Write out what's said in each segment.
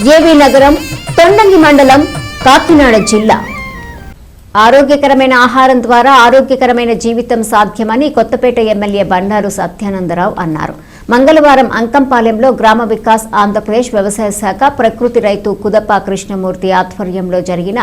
ఏవి నగరం తొండంగి మండలం కాకినాడ జిల్లా. ఆరోగ్యకరమైన ఆహారం ద్వారా ఆరోగ్యకరమైన జీవితం సాధ్యమని కొత్తపేట ఎమ్మెల్యే బండారు సత్యానందరావు అన్నారు. మంగళవారం అంకంపాలెంలో గ్రామ వికాస్ ఆంధ్రప్రదేశ్ వ్యవసాయ శాఖ ప్రకృతి రైతు కుదప కృష్ణమూర్తి ఆధ్వర్యంలో జరిగిన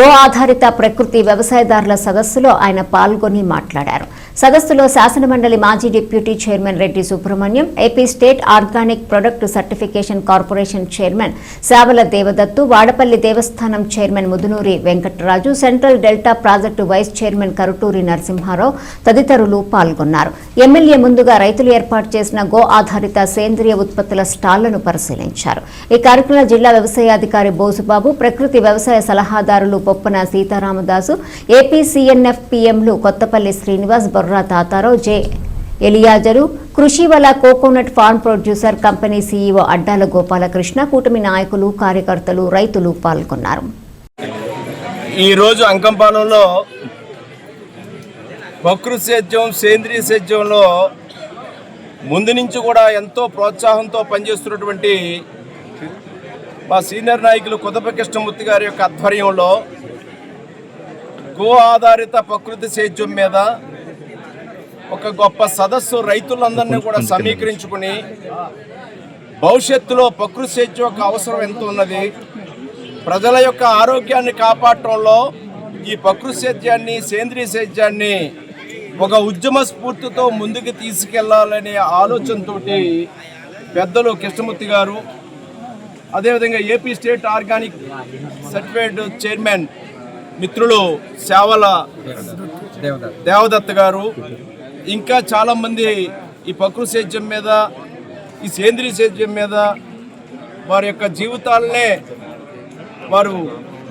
గో ఆధారిత ప్రకృతి వ్యవసాయదారుల సదస్సులో ఆయన పాల్గొని మాట్లాడారు. సదస్సులో శాసనమండలి మాజీ deputy chairman Reddy Subrahmanyam AP state organic product certification corporation chairman Savala Devadattu Vadapalli దేవస్థానం chairman Mudunuri Venkataraju central delta project vice chairman Karuturi Narasimharao తదితరులు పాల్గొన్నారు. ఎమ్మెల్యే ముందుగా రైతులు ఏర్పాటు చేసిన గో ఆధారిత సేంద్రియ ఉత్పత్తుల స్టాళ్ళను పరిశీలించారు. ఈ కార్యక్రమంలో జిల్లా వ్యవసాయాధికారి బోసుబాబు ప్రకృతి వ్యవసాయ సలహాదారులు Poppana Sitaramadasu AP CNF పీఎంలు Kothapalli Srinivas Korra Tatarao J. Eliazar Krishivala coconut farm producer company CEO Addala Gopalakrishna కూటమి నాయకులు కార్యకర్తలు రైతులు పాల్గొన్నారు. ఈరోజు అంకంపాలెంలో ప్రకృతి సేద్యం సేంద్రియ సేద్యంలో ముందు నుంచి కూడా ఎంతో ప్రోత్సాహంతో పనిచేస్తున్నటువంటి మా సీనియర్ నాయకులు కుదప కృష్ణమూర్తి గారి యొక్క ఆధ్వర్యంలో గో ఆధారిత ప్రకృతి సేద్యం మీద ఒక గొప్ప సదస్సు రైతులందరినీ కూడా సమీకరించుకుని భవిష్యత్తులో ప్రకృతి సేద్యం యొక్క అవసరం ఎంత ఉన్నది? ప్రజల యొక్క ఆరోగ్యాన్ని కాపాడటంలో ఈ ప్రకృతి సేద్యాన్ని సేంద్రియ సేద్యాన్ని ఒక ఉద్యమ స్ఫూర్తితో ముందుకు తీసుకెళ్ళాలనే ఆలోచనతో పెద్దలు కృష్ణమూర్తి గారు అదేవిధంగా AP state organic certified chairman మిత్రులు సేవల దేవదత్త గారు ఇంకా చాలామంది ఈ ప్రకృతి సేద్యం మీద ఈ సేంద్రియ సేద్యం మీద వారి యొక్క జీవితాలనే వారు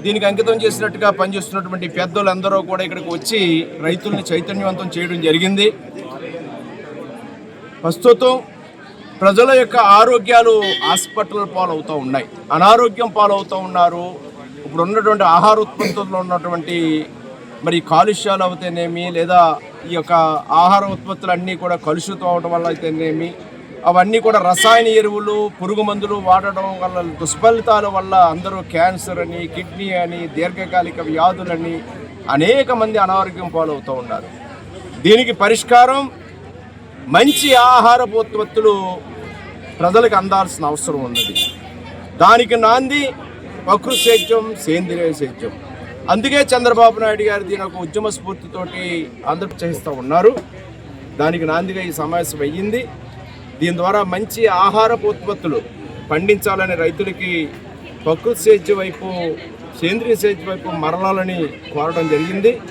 దీనికి అంకితం చేసినట్టుగా పనిచేస్తున్నటువంటి పెద్దలందరూ కూడా ఇక్కడికి వచ్చి రైతుల్ని చైతన్యవంతం చేయడం జరిగింది. ప్రస్తుతం ప్రజల యొక్క ఆరోగ్యాలు హాస్పిటల్ పాలవుతూ ఉన్నాయి. అనారోగ్యం పాలవుతూ ఉన్నారు. ఇప్పుడు ఉన్నటువంటి ఆహార ఉత్పత్తుల్లో ఉన్నటువంటి మరి కాలుష్యాలు అవుతేనేమి లేదా ఈ యొక్క ఆహార ఉత్పత్తులు అన్నీ కూడా కలుషితం అవడం వల్ల అయితేనేమి అవన్నీ కూడా రసాయన ఎరువులు పురుగు మందులు వాడడం వల్ల దుష్ఫలితాల వల్ల అందరూ క్యాన్సర్ అని కిడ్నీ అని దీర్ఘకాలిక వ్యాధులని అనేక మంది అనారోగ్యం పాలవుతూ ఉన్నారు. దీనికి పరిష్కారం మంచి ఆహారపు ఉత్పత్తులు ప్రజలకు అందాల్సిన అవసరం ఉన్నది. దానికి నాంది ప్రకృతి సేద్యం సేంద్రియ సేద్యం. అందుకే చంద్రబాబు నాయుడు గారు దీని ఒక ఉద్యమ స్ఫూర్తితోటి అందరూ చేస్తూ ఉన్నారు. దానికి నాందిగా ఈ సమావేశం అయ్యింది. దీని ద్వారా మంచి ఆహారపు ఉత్పత్తులు పండించాలని రైతులకి ప్రకృతి సేద్య వైపు సేంద్రియ సేద్య వైపు మరలాలని కోరడం జరిగింది.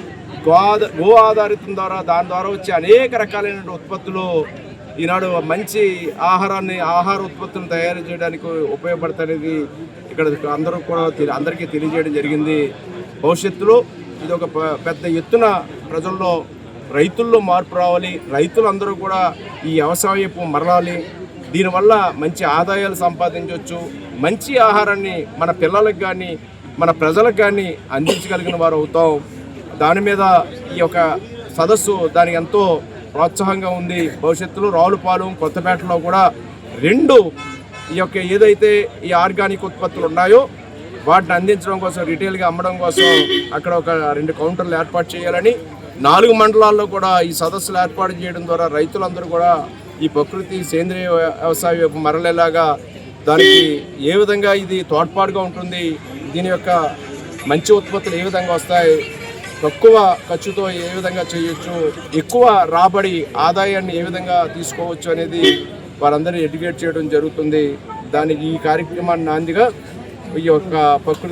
గో గో ఆధారితం ద్వారా దాని ద్వారా వచ్చే అనేక రకాలైన ఉత్పత్తులు ఈనాడు మంచి ఆహారాన్ని ఆహార ఉత్పత్తులను తయారు చేయడానికి ఉపయోగపడతాయనేది ఇక్కడ అందరూ కూడా తెలి- అందరికీ తెలియజేయడం జరిగింది. భవిష్యత్తులో ఇది ఒక పెద్ద ఎత్తున ప్రజల్లో రైతుల్లో మార్పు రావాలి. రైతులందరూ కూడా ఈ వ్యవసాయపు మరలాలి దీనివల్ల మంచి ఆదాయాలు సంపాదించవచ్చు మంచి ఆహారాన్ని మన పిల్లలకు కానీ మన ప్రజలకు కానీ అందించగలిగిన వారు అవుతాం. దాని మీద ఈ యొక్క సదస్సు దానికి ఎంతో ప్రోత్సాహంగా ఉంది. భవిష్యత్తులో రావులపాలెం కొత్తపేటలో కూడా రెండు ఈ యొక్క ఏదైతే ఈ ఆర్గానిక్ ఉత్పత్తులు ఉన్నాయో వాటిని అందించడం కోసం రిటైల్గా అమ్మడం కోసం అక్కడ ఒక రెండు కౌంటర్లు ఏర్పాటు చేయాలని నాలుగు మండలాల్లో కూడా ఈ సదస్సులు ఏర్పాటు చేయడం ద్వారా రైతులందరూ కూడా ఈ ప్రకృతి సేంద్రియ వ్యవసాయం యొక్క మరలేలాగా దానికి ఏ విధంగా ఇది తోడ్పాటుగా ఉంటుంది దీని యొక్క మంచి ఉత్పత్తులు ఏ విధంగా వస్తాయి తక్కువ ఖర్చుతో ఏ విధంగా చేయొచ్చు ఎక్కువ రాబడి ఆదాయాన్ని ఏ విధంగా తీసుకోవచ్చు అనేది వారందరినీ ఎడ్యుకేట్ చేయడం జరుగుతుంది. దానికి ఈ కార్యక్రమాన్ని నాందిగా ఈ యొక్క ప్రకృతి